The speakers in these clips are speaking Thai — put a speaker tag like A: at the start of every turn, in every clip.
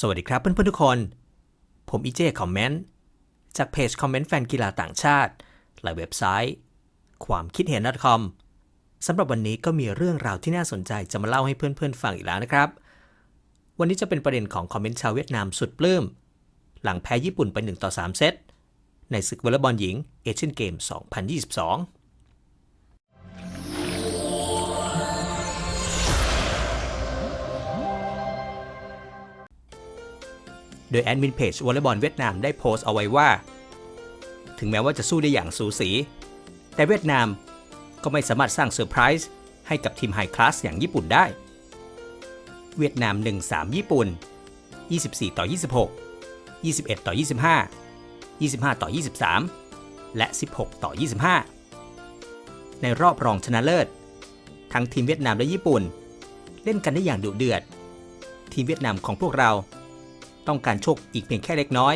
A: สวัสดีครับเพื่อนๆทุกคน ผมอีเจคอมเมนต์ จากเพจคอมเมนต์แฟนกีฬาต่างชาติ และเว็บไซต์ ความคิดเห็น .com สำหรับวันนี้ก็มีเรื่องราวที่น่าสนใจจะมาเล่าให้เพื่อนๆฟังอีกแล้วนะครับ วันนี้จะเป็นประเด็นของคอมเมนต์ชาวเวียดนามสุดปลื้ม หลังแพ้ญี่ปุ่นไป1ต่อ3เซตในศึกวอลเลย์บอลหญิงเอเชียนเกม 2022 ดยแอดมินเพจวอลเลย์บอลเวียดนามได้โพสต์เอาไว้ว่า ถึงแม้ว่าจะสู้ได้อย่างสูสี แต่เวียดนามก็ไม่สามารถสร้างเซอร์ไพรส์ให้กับทีมไฮคลาสอย่างญี่ปุ่นได้ เวียดนาม 1-3 ญี่ปุ่น 24 ต่อ 26 21 ต่อ 25 25 ต่อ 23 และ 16 ต่อ 25 ในรอบรองชนะเลิศ ทั้งทีมเวียดนามและญี่ปุ่น เล่นกันได้อย่างดุเดือด ทีมเวียดนามของพวกเรา ต้องการโชคอีกเพียงแค่เล็กน้อย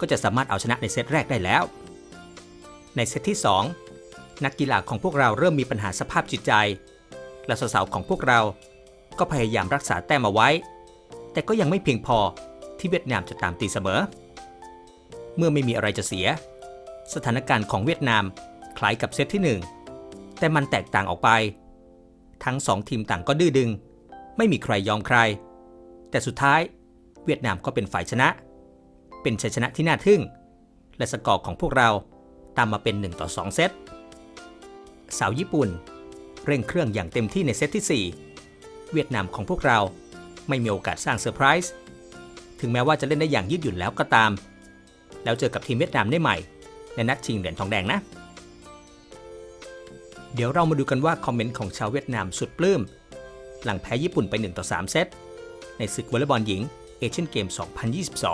A: ก็จะสามารถเอาชนะในเซตแรกได้แล้ว ในเซตที่ 2 นักกีฬาของพวกเราเริ่มมีปัญหาสภาพจิตใจ และสาวๆของพวกเรา ก็พยายามรักษาแต้มเอาไว้ แต่ก็ยังไม่เพียงพอที่เวียดนามจะตามตีเสมอ เมื่อไม่มีอะไรจะเสีย สถานการณ์ของเวียดนามคล้ายกับเซตที่ 1 แต่มันแตกต่างออกไป ทั้งสองทีมต่างก็ดื้อดึง ไม่มีใครยอมใคร แต่สุดท้าย เวียดนามก็เป็นฝ่ายชนะ เป็นชัยชนะที่น่าทึ่ง และสกอร์ของพวกเราตามมาเป็น 1 ต่อ 2 เซต สาวญี่ปุ่น เร่งเครื่องอย่างเต็มที่ในเซตที่ 4 เวียดนามของพวกเราไม่มีโอกาสสร้างเซอร์ไพรส์ ถึงแม้ว่าจะเล่นได้อย่างยืดหยุ่นแล้วก็ตาม แล้วเจอกับทีมเวียดนามได้ใหม่ ในนัดชิงเหรียญทองแดงนะ เดี๋ยวเรามาดูกันว่าคอมเมนต์ของชาวเวียดนามสุดปลื้ม หลังแพ้ญี่ปุ่นไป 1 ต่อ 3 เซต ในศึกวอลเลย์บอลหญิง เอเชียนเกม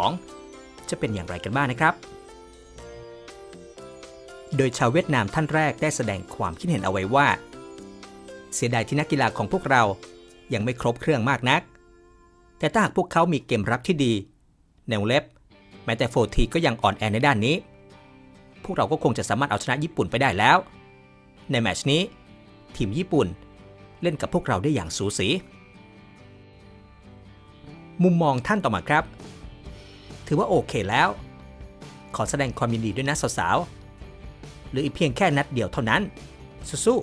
A: 2022 จะเป็นอย่างไรกันบ้างนะครับ โดยชาวเวียดนามท่านแรกได้แสดงความคิดเห็นเอาไว้ว่า เสียดายที่นักกีฬาของพวกเรายังไม่ครบเครื่องมากนัก แต่ถ้าหากพวกเขามีเกมรับที่ดีแนวเล็บ แม้แต่โฟทีก็ยังอ่อนแอในด้านนี้ พวกเราก็คงจะสามารถเอาชนะญี่ปุ่นไปได้แล้ว ในแมชนี้ ทีมญี่ปุ่นเล่นกับพวกเราได้อย่างสูสี มุมมองท่านต่อมาครับ ถือว่าโอเคแล้ว ขอแสดงความยินดีด้วยนะสาวๆหรืออีกเพียงแค่นัดเดียวเท่านั้น สู้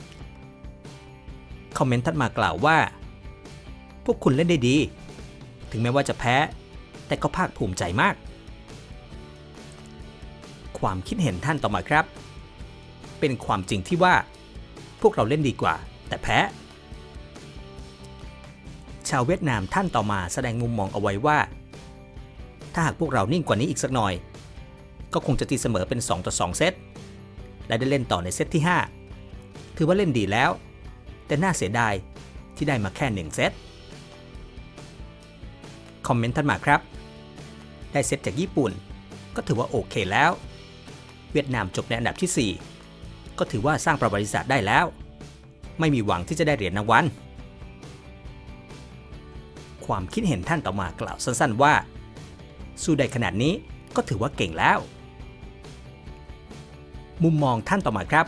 A: ๆคอมเมนต์ถัดมากล่าวว่า พวกคุณเล่นได้ดี ถึงแม้ว่าจะแพ้ แต่ก็ภาคภูมิใจมาก ความคิดเห็นท่านต่อมาครับ เป็นความจริงที่ว่า พวกเราเล่นดีกว่า แต่แพ้ ชาวเวียดนามท่านต่อมาแสดงมุมมองเอาไว้ว่า ถ้าหากพวกเรานิ่งกว่านี้อีกสักหน่อย ก็คงจะตีเสมอเป็น 2 ต่อ 2 เซต และได้เล่นต่อในเซตที่ 5 ถือว่าเล่นดีแล้ว แต่น่าเสียดายที่ได้มาแค่ 1 เซต คอมเมนต์ท่านมาครับ ได้เซตจากญี่ปุ่น ก็ถือว่าโอเคแล้ว เวียดนามจบในอันดับที่ 4 ก็ถือว่าสร้างประวัติศาสตร์ได้แล้ว ไม่มีหวังที่จะได้เหรียญรางวัล ความคิดเห็นท่านต่อมากล่าวสั้นๆว่า สู้ได้ขนาดนี้ก็ถือว่าเก่งแล้ว มุมมองท่านต่อมาครับ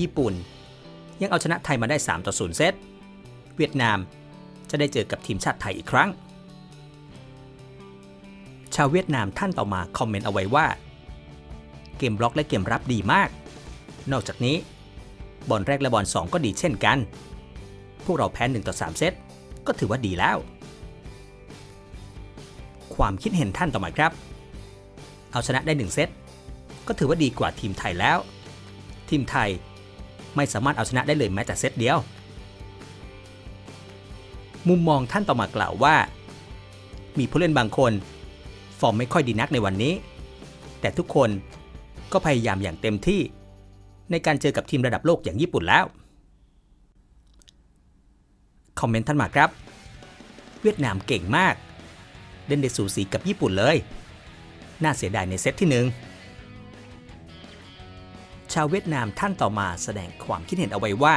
A: ญี่ปุ่น ยังเอาชนะไทยมาได้ 3 ต่อ 0 เซต เวียดนามจะได้เจอกับทีมชาติไทยอีกครั้ง ชาวเวียดนามท่านต่อมาคอมเมนต์เอาไว้ว่า เกมบล็อกและเกมรับดีมาก นอกจากนี้บอลแรกและบอล2ก็ดีเช่นกัน พวกเราแพ้1ต่อ3 เซต ก็ถือว่าดีแล้ว ความคิดเห็นท่านต่อมาครับ เอาชนะได้ 1 เซต ก็ถือว่าดีกว่าทีมไทยแล้ว ทีมไทยไม่สามารถเอาชนะได้เลยแม้แต่เซตเดียว มุมมองท่านต่อมากล่าวว่า มีผู้เล่นบางคน ฟอร์มไม่ค่อยดีนักในวันนี้ แต่ทุกคนก็พยายามอย่างเต็มที่ ในการเจอกับทีมระดับโลกอย่างญี่ปุ่นแล้ว คอมเมนต์ท่านมาครับ เวียดนามเก่งมาก เล่นได้สูสีกับญี่ปุ่นเลย น่าเสียดายในเซตที่หนึ่งชาวเวียดนามท่านต่อมาแสดงความคิดเห็นเอาไว้ว่า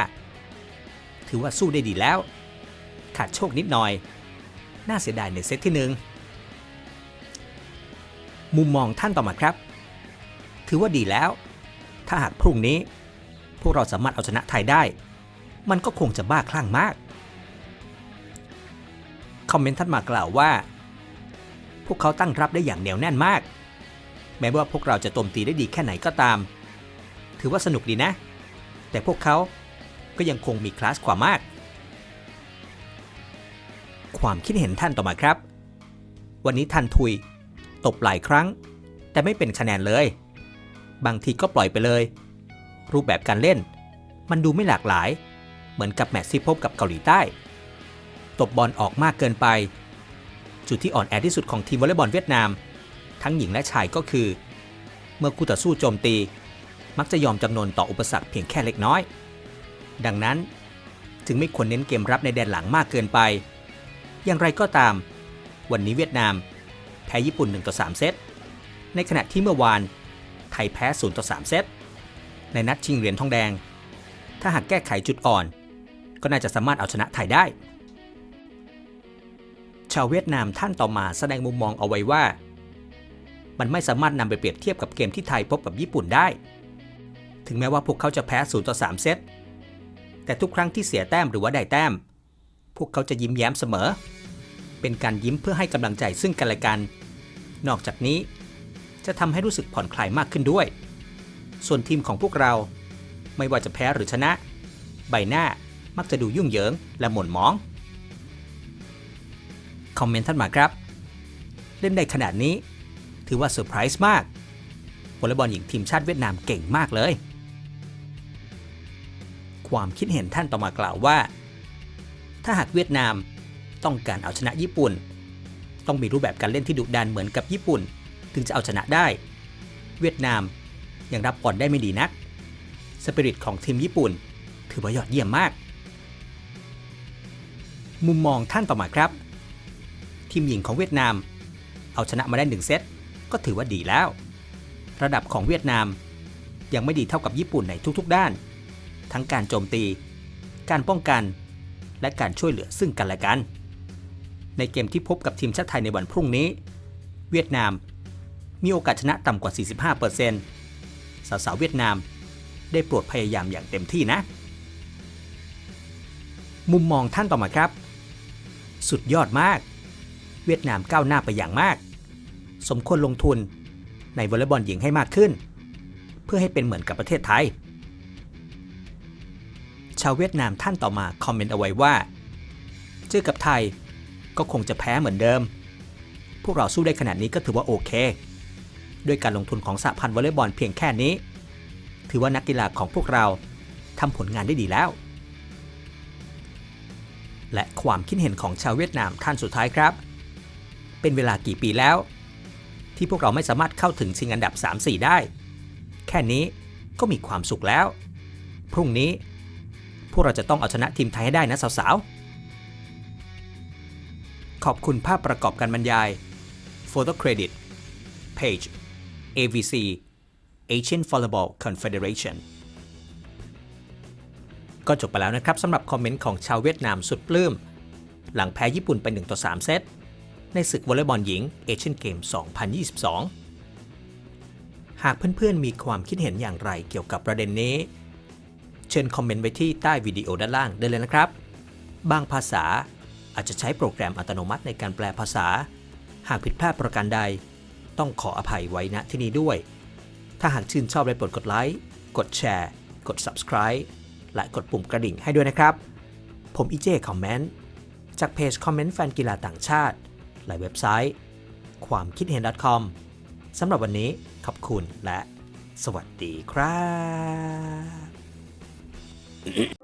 A: ถือว่าสู้ได้ดีแล้ว ขาดโชคนิดหน่อย น่าเสียดายในเซตที่หนึ่งมุมมองท่านต่อมาครับ ถือว่าดีแล้ว ถ้าหากพรุ่งนี้ พวกเราสามารถเอาชนะไทยได้ มันก็คงจะบ้าคลั่งมาก คอมเมนต์ท่านมากล่าวว่า พวกเขาตั้งรับได้อย่างเหนียวแน่นมาก แม้ว่าพวกเราจะโจมตีได้ดีแค่ไหนก็ตาม ถือว่าสนุกดีนะ แต่พวกเขาก็ยังคงมีคลาสกว่ามาก ความคิดเห็นท่านต่อมาครับ วันนี้ท่านทุย ตบหลายครั้ง แต่ไม่เป็นคะแนนเลย บางทีก็ปล่อยไปเลย รูปแบบการเล่น มันดูไม่หลากหลาย เหมือนกับแมตช์ที่พบกับเกาหลีใต้ ตบบอลออกมากเกินไป จุดที่อ่อนแอที่สุดของทีมวอลเลย์บอลเวียดนาม ทั้งหญิงและชายก็คือ เมื่อคู่ต่อสู้โจมตี มักจะยอมจำนนต่ออุปสรรคเพียงแค่เล็กน้อย ดังนั้นจึงไม่ควรเน้นเกมรับในแดนหลังมากเกินไป อย่างไรก็ตาม วันนี้เวียดนามแพ้ญี่ปุ่น1ต่อ3เซต ในขณะที่เมื่อวานไทยแพ้0ต่อ3เซต ในนัดชิงเหรียญทองแดง ถ้าหากแก้ไขจุดอ่อน ก็น่าจะสามารถเอาชนะไทยได้ ชาวเวียดนามท่านต่อมาแสดงมุมมองเอาไว้ว่า มันไม่สามารถนำไปเปรียบเทียบกับเกมที่ไทยพบกับญี่ปุ่นได้ ถึงแม้ว่าพวกเขาจะแพ้0ต่อ3เซต แต่ทุกครั้งที่เสียแต้มหรือว่าได้แต้ม พวกเขาจะยิ้มแย้มเสมอ เป็นการยิ้มเพื่อให้กำลังใจซึ่งกันและกัน นอกจากนี้จะทำให้รู้สึกผ่อนคลายมากขึ้นด้วย ส่วนทีมของพวกเรา ไม่ว่าจะแพ้หรือชนะ ใบหน้ามักจะดูยุ่งเหยิงและหม่นหมอง คอมเมนต์ท่านมาครับ เล่นได้ขนาดนี้ ถือว่าเซอร์ไพรส์มากวอลเลย์บอลหญิงทีมชาติเวียดนามเก่งมากเลย ความคิดเห็นท่านต่อมากล่าวว่า ถ้าหากเวียดนามต้องการเอาชนะญี่ปุ่น ต้องมีรูปแบบการเล่นที่ดุดันเหมือนกับญี่ปุ่น ถึงจะเอาชนะได้ เวียดนามยังรับบอลได้ไม่ดีนัก สปิริตของทีมญี่ปุ่น ถือว่ายอดเยี่ยมมาก มุมมองท่านต่อมาครับ ทีมหญิงของเวียดนาม เอาชนะมาได้หนึ่งเซตก็ถือว่าดีแล้ว ระดับของเวียดนาม ยังไม่ดีเท่ากับญี่ปุ่นในทุกๆด้าน ทั้งการโจมตี การป้องกัน และการช่วยเหลือซึ่งกันและกัน ในเกมที่พบกับทีมชาติไทยในวันพรุ่งนี้ เวียดนาม มีโอกาสชนะต่ำกว่า 45%สาวๆเวียดนาม ได้โปรดพยายามอย่างเต็มที่นะ มุมมองท่านต่อมาครับ สุดยอดมาก เวียดนามก้าวหน้าไปอย่างมาก สมควรลงทุนในวอลเลย์บอลหญิงให้มากขึ้น เพื่อให้เป็นเหมือนกับประเทศไทย ชาวเวียดนามท่านต่อมาคอมเมนต์เอาไว้ว่า เจอกับไทยก็คงจะแพ้เหมือนเดิม พวกเราสู้ได้ขนาดนี้ก็ถือว่าโอเค ด้วยการลงทุนของสหพันธ์วอลเลย์บอลเพียงแค่นี้ ถือว่านักกีฬาของพวกเราทำผลงานได้ดีแล้ว และความคิดเห็นของชาวเวียดนามท่านสุดท้ายครับ เป็นเวลากี่ปีแล้ว ที่พวกเราไม่สามารถเข้าถึงชิงอันดับ 3-4 ได้ แค่นี้ก็มีความสุขแล้ว พรุ่งนี้ พวกเราจะต้องเอาชนะทีมไทยให้ได้นะสาวๆ ขอบคุณภาพประกอบการบรรยาย Photo Credit Page AVC Asian Volleyball Confederation ก็จบไปแล้วนะครับสำหรับคอมเมนต์ของชาวเวียดนามสุดปลื้ม หลังแพ้ญี่ปุ่นไป1ต่อ3เซต ในศึกวอลเลย์บอลหญิงเอเชียนเกม 2022 หากเพื่อนๆ มีความคิดเห็นอย่างไรเกี่ยวกับประเด็นนี้ เชิญคอมเมนต์ไว้ที่ใต้วิดีโอด้านล่างได้เลยนะครับ บางภาษาอาจจะใช้โปรแกรมอัตโนมัติในการแปลภาษา หากผิดพลาดประการใด ต้องขออภัยไว้ณที่นี้ด้วย ถ้าหากชื่นชอบเลยโปรดกดไลค์ กดแชร์ กด subscribe และกดปุ่มกระดิ่งให้ด้วยนะครับ ผมอีเจคอมเมนต์จากเพจคอมเมนต์แฟนกีฬาต่างชาติ หลายเว็บไซต์ ความคิดเห็น .com สำหรับวันนี้ขอบคุณและสวัสดีครับ